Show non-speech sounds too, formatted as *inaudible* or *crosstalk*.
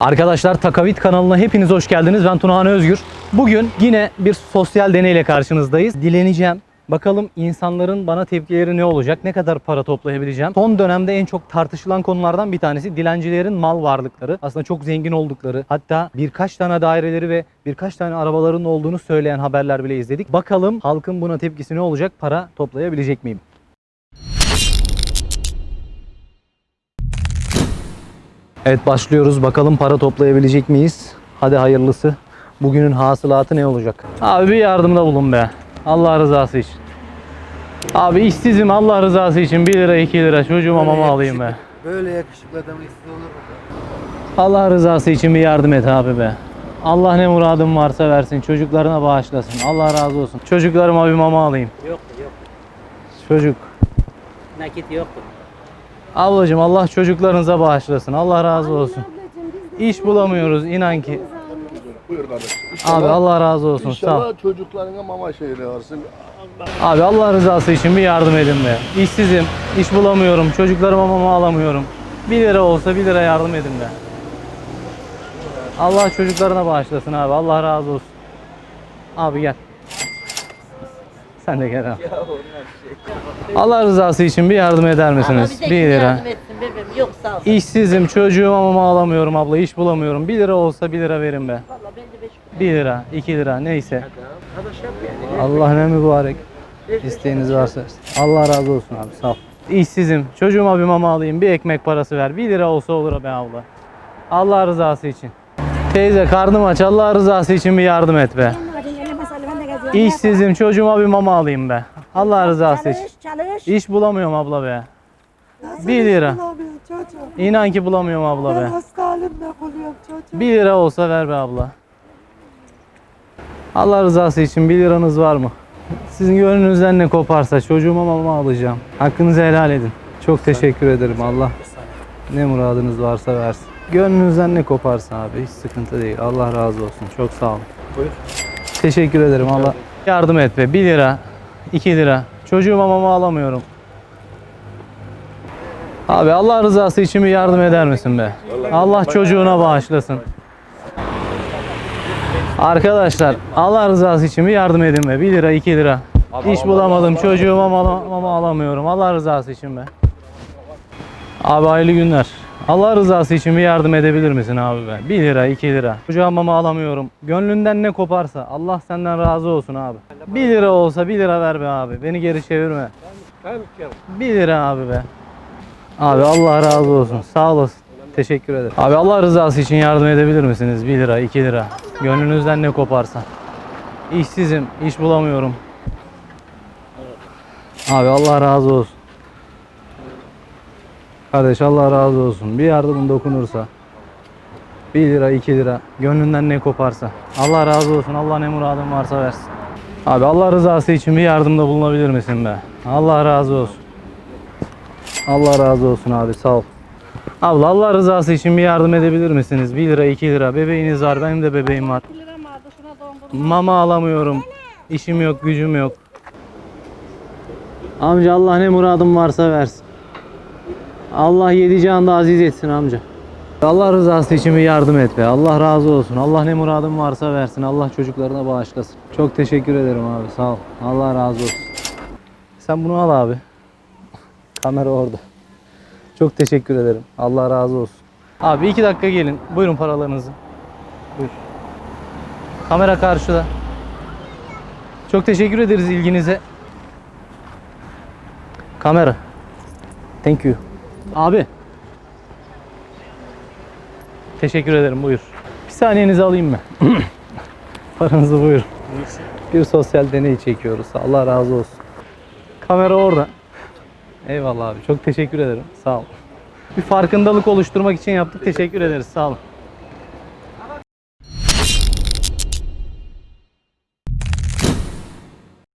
Arkadaşlar Takavit kanalına hepiniz hoş geldiniz. Ben Tunahan Özgür. Bugün yine bir sosyal deneyle karşınızdayız. Dileneceğim. Bakalım insanların bana tepkileri ne olacak? Ne kadar para toplayabileceğim? Son dönemde en çok tartışılan konulardan bir tanesi dilencilerin mal varlıkları. Aslında çok zengin oldukları, hatta birkaç tane daireleri ve birkaç tane arabaların olduğunu söyleyen haberler bile izledik. Bakalım halkın buna tepkisi ne olacak? Para toplayabilecek miyim? Evet başlıyoruz. Bakalım para toplayabilecek miyiz? Hadi hayırlısı. Bugünün hasılatı ne olacak? Abi bir yardımda bulun be. Allah rızası için. Abi işsizim Allah rızası için 1 lira 2 lira çocuğuma mama alayım be. Böyle yakışıklı adamın işsiz olur mu? Allah rızası için bir yardım et abi be. Allah ne muradın varsa versin. Çocuklarına bağışlasın. Allah razı olsun. Çocuklarıma bir mama alayım. Yok yok. Çocuk. Nakit yoktu. Ablacığım Allah çocuklarınıza bağışlasın. Allah razı olsun. İş bulamıyoruz inan ki. Buyur kardeşim. Abi Allah razı olsun. Sağ ol. İnşallah çocuklarına mama şeyleri varsın. Abi Allah rızası için bir yardım edin be. İşsizim, iş bulamıyorum, çocuklarıma mama alamıyorum. 1 lira olsa 1 lira yardım edin be. Allah çocuklarına bağışlasın abi. Allah razı olsun. Abi gel. Sen de gel abi. Allah rızası için bir yardım eder misiniz? bize 1 kim lira. yardım etsin bebeğim. Yok sağ ol. İşsizim, çocuğuma mama alamıyorum abla, iş bulamıyorum. 1 lira olsa 1 lira verin be. Valla ben de beş 1 lira, 2 lira neyse. Allah ne mübarek. İsteğiniz varsa. Allah razı olsun abi sağ ol. İşsizim. Çocuğuma bir mama alayım. Bir ekmek parası ver. 1 lira olsa olur be abla. Allah rızası için. Teyze karnım aç. Allah rızası için bir yardım et be. İşsizim. Çocuğuma bir mama alayım be. Allah rızası için. Çalış, çalış. İş bulamıyorum abla be. 1 lira. Bulamıyorum çocuğum. İnan ki bulamıyorum abla Ben be. hasta halimde kalıyorum çocuğum. 1 lira olsa ver be abla. Allah rızası için 1 liranız var mı? Sizin gönlünüzden ne koparsa çocuğuma mama alacağım. Hakkınızı helal edin. Çok teşekkür ederim Allah. Ne muradınız varsa versin. Gönlünüzden ne koparsa abi hiç sıkıntı değil. Allah razı olsun. Çok sağ olun. Buyur. Teşekkür ederim Allah. Yardım et be. 1 lira, 2 lira. Çocuğuma mama alamıyorum. Abi Allah rızası için bir yardım eder misin be? Allah çocuğuna bağışlasın. Arkadaşlar Allah rızası için bir yardım edin be. 1 lira 2 lira. İş bulamadım çocuğuma mama, alamıyorum. Allah rızası için be. Abi hayırlı günler. Allah rızası için bir yardım edebilir misin abi be? 1 lira 2 lira. Çocuğa mama alamıyorum. Gönlünden ne koparsa Allah senden razı olsun abi. 1 lira olsa 1 lira ver be abi. Beni geri çevirme. 1 lira abi be. Abi Allah razı olsun. Sağ olasın. Teşekkür ederim. Abi Allah rızası için yardım edebilir misiniz? 1 lira, 2 lira. Gönlünüzden ne koparsa. İşsizim, iş bulamıyorum. Abi Allah razı olsun. Kardeş Allah razı olsun. Bir yardımın dokunursa. 1 lira, 2 lira. Gönlünden ne koparsa. Allah razı olsun. Allah ne muradın varsa versin. Abi Allah rızası için bir yardımda bulunabilir misin be? Allah razı olsun. Allah razı olsun abi sağ ol. Abla Allah rızası için bir yardım edebilir misiniz? 1 lira 2 lira bebeğiniz var benim de bebeğim var. Mama alamıyorum. İşim yok gücüm yok. Amca Allah ne muradım varsa versin. Allah yedi canda aziz etsin amca. Allah rızası için bir yardım et be. Allah razı olsun. Allah ne muradım varsa versin. Allah çocuklarına bağışlasın. Çok teşekkür ederim abi. Sağ ol. Allah razı olsun. Sen bunu al abi. *laughs* Kamera orada. Çok teşekkür ederim. Allah razı olsun. Abi iki dakika gelin. Buyurun paralarınızı. Buyur. Kamera karşıda. Çok teşekkür ederiz ilginize. Kamera. Thank you. Abi. Teşekkür ederim. Buyur. Bir saniyenizi alayım mı? *clears throat* Paranızı buyurun. Bir sosyal deney çekiyoruz. Allah razı olsun. Kamera orada. Eyvallah abi. Çok teşekkür ederim. Sağ ol. Bir farkındalık oluşturmak için yaptık. Teşekkür ederiz. Sağ olun.